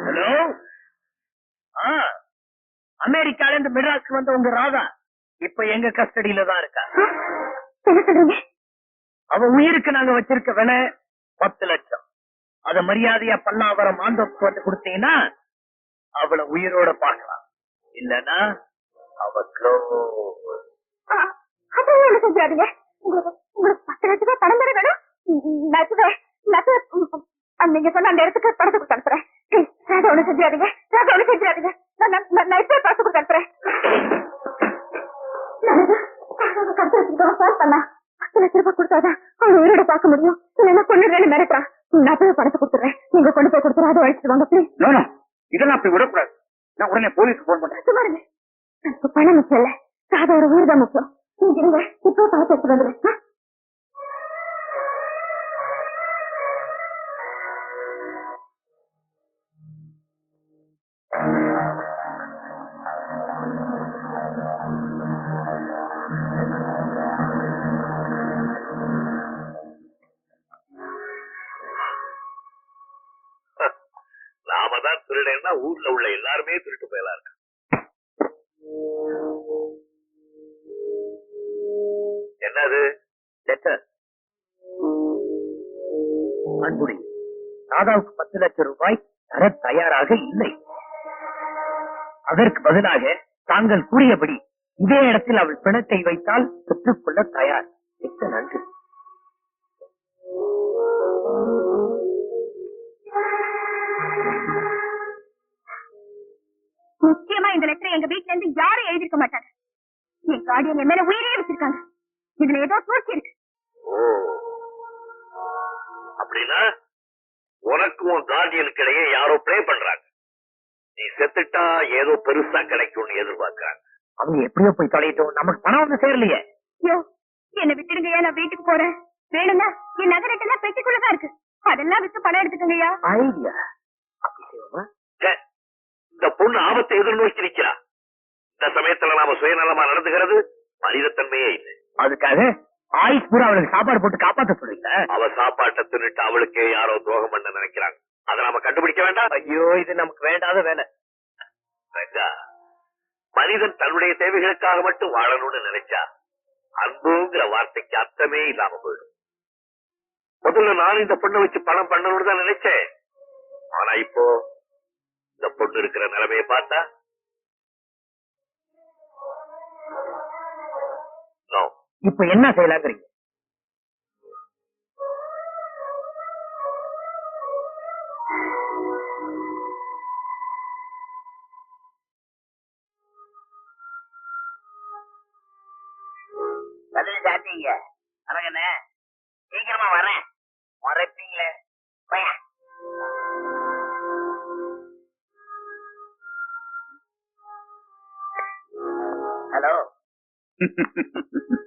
Hello ஆ. அமெரிக்கால இருந்து மெட்ராஸ்க்கு வந்த உங்க ராதா இப்ப எங்க கஸ்டடியில தான் இருக்கா? அவ உயிருக்கு நாங்க வச்சிருக்க விலை பத்து லட்சம். அத மரியாதையா பல்லாவரம் ஆந்தோப்பு வந்து கொடுத்தீங்கன்னா அவளை உயிரோட பாக்கலாம் இல்லனா அவ உங்களுக்கு உங்களுக்கு பத்து லட்சம் பணம் வேணும்? நீங்க சொன்ன அந்த இடத்துக்கு பணத்தை கொடுத்து அனுப்புறேன் Please, ராஜா ஒண்ணு செஞ்சாதீங்க ராஜா ஒண்ணு செஞ்சாதீங்க நான் நான்- நான் நான் இப்பவே பணத்தை கொடுத்து அனுப்புறேன் நல்லது. ராஜாவை கடத்தி வச்சிருக்கவன் phone பண்ணா. பத்து லட்ச ரூபாய் கொடுத்தாதான் அவன் உயிரோட பார்க்க முடியும் இல்லைன்னா கொண்டு மிரட்டுறான் நான் போய் பணத்தை கொடுத்துறேன் நீங்க கொண்டு போய் கொடுத்து ராஜா நோனோ இதெல்லாம் அப்படி விடக்கூடாது. நான் உடனே போலீஸ்க்கு போன் பண்றேன். சும்மா எனக்கு பணம் முக்கியம் இல்ல. ராதாவோட உயிர் தான் முக்கியம். நீங்க இருங்க. இப்போ பார்த்து எடுத்து வந்துடுறேன். ஆ? தயாராக இல்லை. அதற்கு பதிலாக தாங்கள் கூறியபடி இதே இடத்தில் அவள் பிணத்தை வைத்தால் பெற்றுக்கொள்ள தயார். மிக்க நன்றி. முக்கியமா இந்த லெட்டர் எங்க வீட்ல இருந்து யாரும் எழுதிருக்க மாட்டாங்க. என் கார்டியன் என் மேல உயிரே வச்சிருக்காங்க இதுல ஏதோ சூழ்ச்சி இருக்கு. அப்படின்னா உனக்கும் உன் கார்டியனுக்கு இடையே யாரோ ப்ளே பண்றாங்க. நீ செத்துட்டா ஏதோ பெருசா கிடைக்கும்னு எதிர்பார்க்கறாங்க. அவங்க எப்படியோ போய் தொலையிட்டோம். நமக்கு பணம் ஒண்ணு சேரலையே. யோ என்ன விட்டுடுங்கய்யா நான் வீட்டுக்கு போறேன். வேணும்னா என் நகரத்தெல்லாம் பெட்டிக்குள்ளதான் இருக்கு. அதெல்லாம் வித்து பணம் எடுத்துக்கங்கய்யா. ஐடியா. இந்த பொண்ணு ஆபத்தை எதிர்நோக்கி நிக்கிறா இந்த சமயத்துல நாம சுயநலமா நடந்துகிறது மனிதத்தன்மையே இல்லை. அதுக்காக ஆயுஷ் பூரா அவளுக்கு சாப்பாடு போட்டு காப்பாத்த சொல்றீங்களா? அவ சாப்பாட்டை தின்னுட்டு அவளுக்கே யாரோ துரோகம் பண்ண நினைக்கிறாங்க. அதை நாம கண்டுபிடிக்க வேண்டாம்? ஐயோ இது நமக்கு வேண்டாத வேலை. ரங்கா, மனிதன் தன்னுடைய தேவைகளுக்காக மட்டும் வாழணும்னு நினைச்சா அன்புங்கிற வார்த்தைக்கு அர்த்தமே இல்லாம போயிடும். முதல்ல நான் இந்த பொண்ணை வச்சு பணம் பண்ணணும்னு தான் நினைச்சேன். ஆனா இப்போ இந்த பொண்ணு இருக்கிற நிலைமையை பார்த்தா இப்ப என்ன செய்யலாங்கிறீங்க? பதில் சாப்பிட்டீங்க. வணக்கண்ணே சீக்கிரமா வரேன். மறைப்பீங்களே பையன் ஹலோ.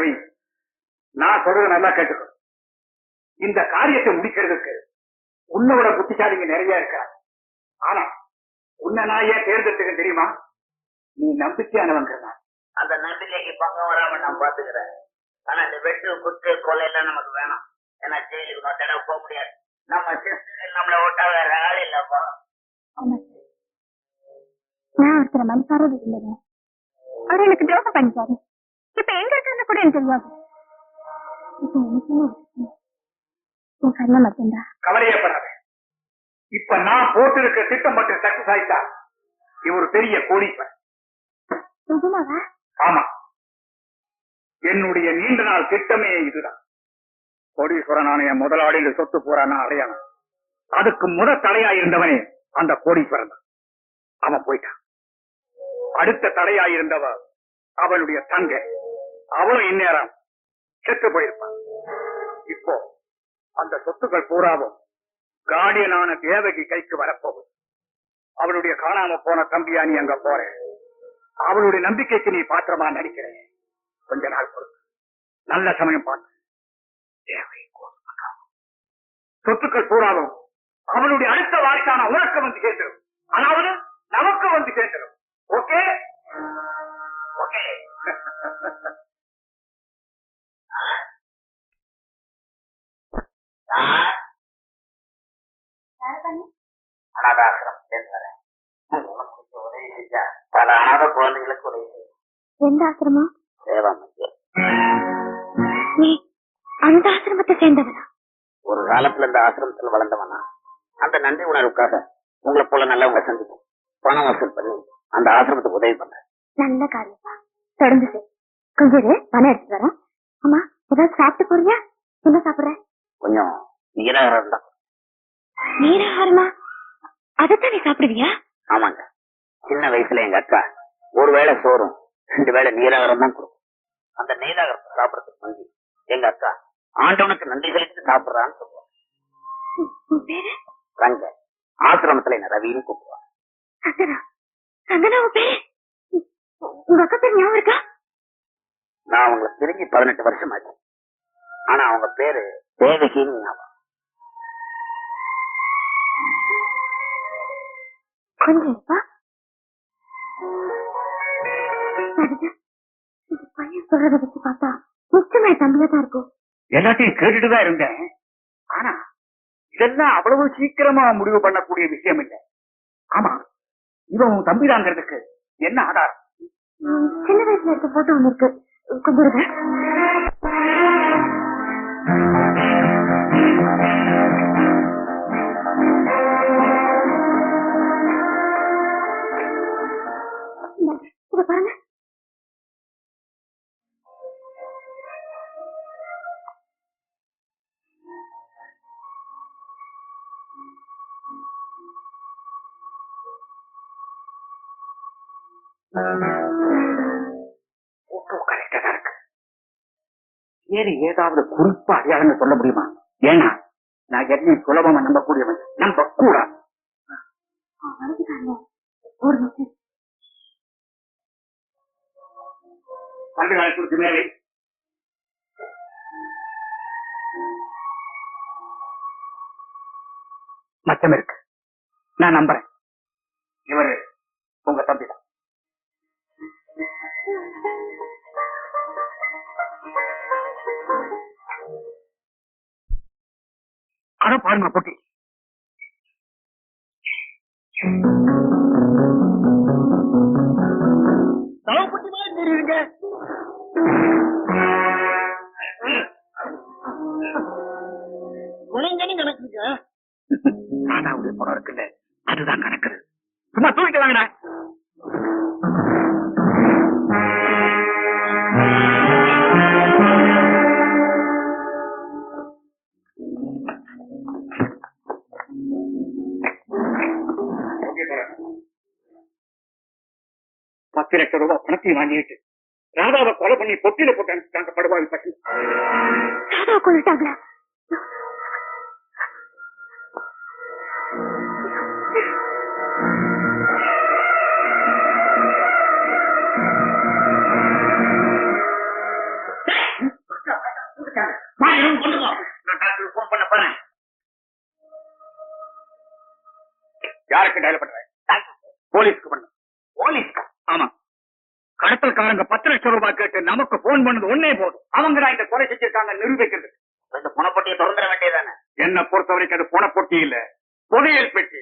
ரவி நான் சொல்றத நல்லா கேட்டுக்கோ. இந்த காரியத்தை முடிக்கிறதுக்கு உன்னோட புத்திசாலிங்க நிறைய இருக்கா ஆனா உன்னை நான் ஏன் தேர்ந்தெடுத்துக்க தெரியுமா? நீ நம்பிக்கையானவங்கிறதா அந்த நம்பிக்கைக்கு பங்கம் வராம நான் பாத்துக்கிறேன். ஆனா இந்த வெட்டு குத்து கொலை எல்லாம் நமக்கு வேணும். ஏன்னா ஜெயிலுக்கு நான் தடவை போக முடியாது. நம்ம சிஸ்டர் நம்மள விட்டா வேற ஆள் இல்லப்பா. நான் ஒருத்தர மனசார விரும்புறேன் அவர் எனக்கு துரோகம் பண்ணிட்டாரு. இப்ப எங்க இருக்கான்னு கூட எனக்கு தெரியாது. இப்ப எனக்கு? என் கண்ணை மட்டும்தான். கவலையப்படாத இப்ப நான் போட்டிருக்க திட்டம் மட்டும் சக்சஸ் ஆயிட்டா ஒரு பெரிய கோடீஸ்வரன். நிஜமாவா? ஆமா. என்னுடைய நீண்ட நாள் திட்டமே இதுதான். கோடீஸ்வரனான என் முதலாளிகள் சொத்து போறானா அடையாளம். அதுக்கு முத தலையா இருந்தவனே அந்த கோடீஸ்வரன் தான். அவன் போயிட்டான். அடுத்த தடையா இருந்தவ அவளுடைய தங்க. அவளும் இந்நேரம் செத்து போயிருப்பான். இப்போ அந்த சொத்துக்கள் பூராவும் கார்டியனான தேவகி கைக்கு வரப்போகுது. அவளுடைய காணாம போன தம்பியா நீ அங்க போற. அவளுடைய நம்பிக்கைக்கு நீ பாத்திரமா நடிக்கிறேன் கொஞ்ச நாள் பொறுத்து நல்ல சமயம் பார்த்து சொத்துக்கள் பூராவும் அவளுடைய அடுத்த வாரிசான உனக்கு வந்து சேர்ந்துடும் அதாவது நமக்கு வந்து சேர்ந்துடும் ஓகே? ஓகே. அனாதாசிரம் சேர்ந்து வரேன் உனக்கு முடிஞ்ச உதவி செஞ்சா பல அனாத குழந்தைகளுக்கு உதவி செய்யும். எந்த ஆசிரமம்? சேவா மையம் நீ அந்த ஆசிரமத்தை சேர்ந்தவனா? ஒரு காலத்துல இந்த ஆசிரமத்துல வளர்ந்தவனா? அந்த நன்றி உணர்வுக்காக உங்களை போல நல்லவங்க சந்திச்சு பணம் வசூல் பண்ணி அந்த ஆசிரமத்துக்கு உதவி பண்றேன். நல்ல காரியப்பா தொடர்ந்து செய். கொஞ்சம் இரு, பணம் எடுத்து வரேன். அம்மா ஏதாவது சாப்பிட்டு போறியா? என்ன சாப்பிடுற? கொஞ்சம் நீராகாரம் தான். நீராகாரமா? அதைத்தான் சாப்பிடுவியா? ஆமாங்க. சின்ன வயசுல எங்க அக்கா ஒரு வேளை சோறும் ரெண்டு வேளை நீராகாரம் தான் கொடுக்கும். அந்த நீராகாரத்தை சாப்பிடறதுக்கு முந்தி எங்க அக்கா ஆண்டவனுக்கு நன்றி செலுத்தி சாப்பிடுறான்னு சொல்லுவாங்க. ரங்க. ஆசிரமத்துல என்ன ரவின்னு கூப்பிடுவாங்க. உங்க அக்கா பேர் ஞாபகம் இருக்கா? நான் அவங்களை பிரிஞ்சு பதினெட்டு வருஷம் ஆச்சு ஆனா அவங்க பேரு தேவகின்னு ஞாபகம். கொஞ்சம் இருப்பா பையன் சொல்றத வச்சு பார்த்தா நிச்சயமா என் தம்பியா தான் இருக்கும் எல்லாத்தையும் கேட்டுட்டு தான் இருந்தேன் ஆனா இதெல்லாம் அவ்வளவு சீக்கிரமா முடிவு பண்ணக்கூடிய விஷயம் இல்லை ஆமா இவன் உன் தம்பிதாங்கிறதுக்கு என்ன ஆதாரம் சின்ன வயசுல இருக்க போட்டோ ஒண்ணு இருக்கு கொஞ்சம் போட்டோ கரெக்டா இருக்கு. வேறு ஏதாவது குறிப்பா அடையாளங்கள் சொல்ல முடியுமா? ஏன்னா நான் எதையும் சுலபமா நம்பக்கூடியவன் நம்ப நிமிஷம். பண்டு காலத்திற்கு மேலே. மச்சம் இருக்கு. நான் நம்புறேன். இவரு உங்க தம்பி தான். அத பாருங்க பொட்டி. தெரியுதுங்க. குணங்கன்னு கணக்குங்க. ராதாவுடைய படம் இருக்குல்ல. அதுதான் கணக்குது சும்மா தூக்கிட்டு வாங்கடா. பத்து லட்சம் ரூபாய் பணத்தையும் வாங்கிட்டு ராதாவை கொலை பண்ணி பொட்டியில போட்டு அனுப்பிட்டாங்க படுவாவி பசங்க. ராதா கொண்டுட்டாங்களா லட்சம் ரூபாய் கேட்டு நமக்கு போன் பண்ணது ஒன்னே போதும். அவங்க தான் இந்த கொலை செஞ்சிருக்காங்க நிரூபிக்கிறது. இந்த பணப்பட்டியை திறந்துட வேண்டியதானே என்ன பொறுத்த வரைக்கும் அது போன பொட்டி இல்ல. புதையல் பெட்டி.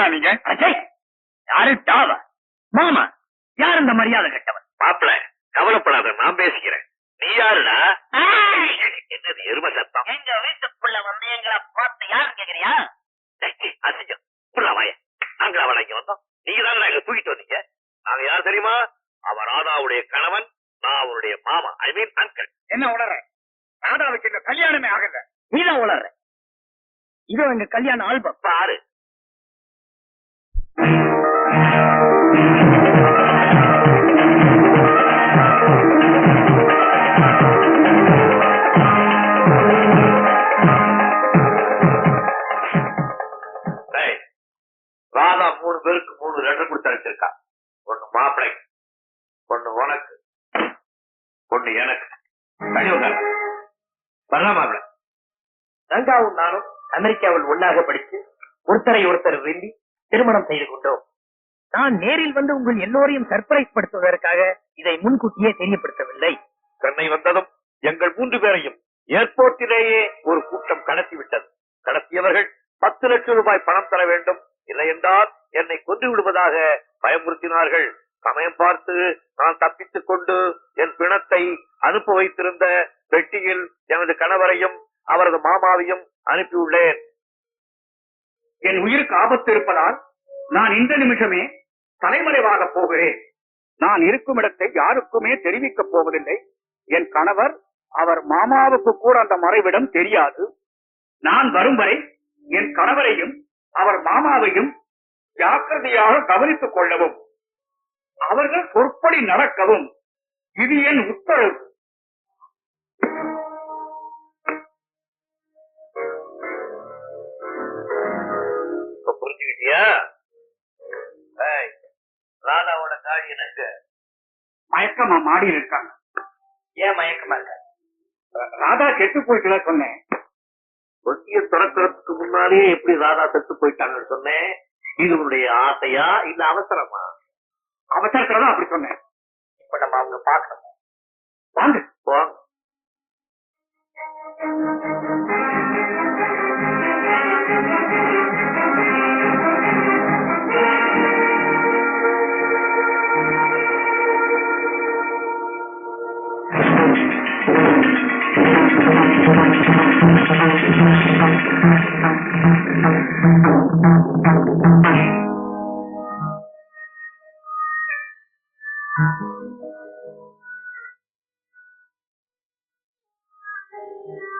யாரா நீங்க? யாரு? டாவ மாமா. யார் இந்த மரியாதை கட்டவன்? மாப்பிள கவலைப்படாத நான் பேசிக்கிறேன். நீ யாருடா? என்னது எரும சத்தம்? எங்க வீட்டுக்குள்ள வந்து எங்களை பார்த்து யாரு கேக்குறியா? டேய், அசிங்கம். புள்ளா வாய. நாங்களா அவளை இங்க வந்தோம். நீங்க தானே எங்களை தூக்கிட்டு வந்தீங்க? நாங்க யார் தெரியுமா? அவ ராதாவுடைய கணவன் நான் அவருடைய மாமா. ஐ மீன் அங்கிள் என்ன உணர ராதாவுக்கு இந்த கல்யாணமே ஆகல. நீதான் உளற. இதோ எங்க கல்யாண ஆல்பம். பாரு. ஒண்ணு வரலாமாப்ல ரங்காவும் நானும் அமெரிக்காவில் ஒன்றாக படித்து ஒருத்தரை ஒருத்தர் விரும்பி திருமணம் செய்து கொண்டோம். நான் நேரில் வந்து உங்கள் எல்லோரையும் சர்ப்ரைஸ் படுத்துவதற்காக இதை முன்கூட்டியே தெரியப்படுத்தவில்லை. சென்னை வந்ததும் எங்கள் மூன்று பேரையும் ஏர்போர்ட்டிலேயே ஒரு கூட்டம் கடத்தி விட்டது கடத்தியவர்கள் பத்து லட்சம் ரூபாய் பணம் தர வேண்டும் இல்லை என்றால் என்னை கொன்று விடுவதாக பயமுறுத்தினார்கள். சமயம் பார்த்து நான் தப்பித்துக் கொண்டு என் பிணத்தை அனுப்ப வைத்திருந்த பெட்டியில் எனது கணவரையும் அவரது மாமாவையும் அனுப்பியுள்ளேன். என் உயிருக்கு ஆபத்து இருப்பதால் நான் இந்த நிமிஷமே தலைமறைவாக போகிறேன். நான் இருக்கும் இடத்தை யாருக்குமே தெரிவிக்கப் போவதில்லை. என் கணவர் அவர் மாமாவுக்கு கூட அந்த மறைவிடம் தெரியாது. நான் வரும் வரை என் கணவரையும் அவர் மாமாவையும் ஜாக்கிரதையாக கவனித்துக் கொள்ளவும். அவர்கள் சொற்படி நடக்கவும். இது என் உத்தரவு. புரிஞ்சுக்கிட்டியா? ராதாவோட தாடி எனக்கு. மயக்கமா மாடி இருக்காங்க. ஏன் மயக்கமா இருக்க? ராதா கெட்டு போயிட்டு சொன்னேன். பொட்டியை திறக்கிறதுக்கு முன்னாலேயே எப்படி ராதா செத்து போயிட்டாங்கன்னு சொன்னேன்? இது உன்னுடைய ஆசையா இல்ல அவசரமா? அவசரத்துலதான் அப்படி சொன்னேன். இப்ப நம்ம அவங்க பார்க்கணும். வாங்க. போங்க